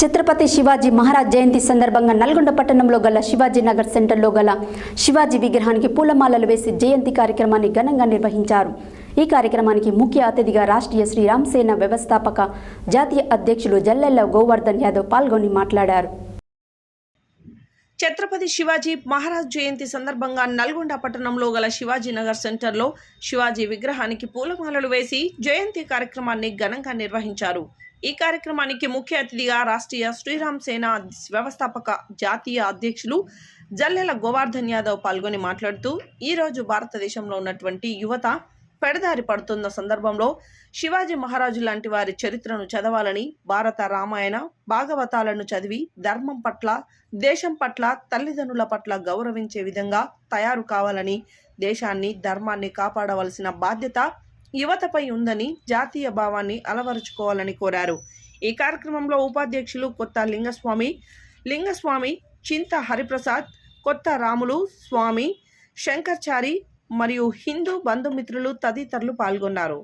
ఛత్రపతి శివాజీ మహారాజ్ జయంతి సందర్భంగా నల్గొండ పట్టణంలో గల శివాజీ నగర్ సెంటర్లో గల శివాజీ విగ్రహానికి పూలమాలలు వేసి జయంతి కార్యక్రమాన్ని ఘనంగా నిర్వహించారు. ఈ కార్యక్రమానికి ముఖ్య అతిథిగా రాష్ట్రీయ శ్రీ సేన వ్యవస్థాపక జాతీయ అధ్యక్షులు జల్లెల్ల గోవర్ధన్ యాదవ్ పాల్గొని మాట్లాడారు. ఛత్రపతి శివాజీ మహారాజ్ జయంతి సందర్భంగా నల్గొండ పట్టణంలో గల శివాజీ నగర్ సెంటర్లో శివాజీ విగ్రహానికి పూలమాలలు వేసి జయంతి కార్యక్రమాన్ని ఘనంగా నిర్వహించారు. ఈ కార్యక్రమానికి ముఖ్య అతిథిగా రాష్ట్రీయ శ్రీరామ్ సేన వ్యవస్థాపక జాతీయ అధ్యక్షులు జల్లెల గోవర్ధన్ యాదవ్ పాల్గొని మాట్లాడుతూ ఈరోజు భారతదేశంలో ఉన్నటువంటి యువత పెడదారి పడుతున్న సందర్భంలో శివాజీ మహారాజు లాంటి వారి చరిత్రను చదవాలని భారత రామాయణ భాగవతాలను చదివి ధర్మం పట్ల దేశం పట్ల తల్లిదండ్రుల పట్ల గౌరవించే విధంగా తయారు కావాలని దేశాన్ని ధర్మాన్ని కాపాడవలసిన బాధ్యత యువతపై ఉందని జాతీయ భావాన్ని అలవరుచుకోవాలని కోరారు. ఈ కార్యక్రమంలో ఉపాధ్యక్షులు కొత్త లింగస్వామి లింగస్వామి చింత హరిప్రసాద్ కొత్త రాములు స్వామి శంకర్చారి మరియు హిందూ బంధుమిత్రులు తదితరులు పాల్గొన్నారు.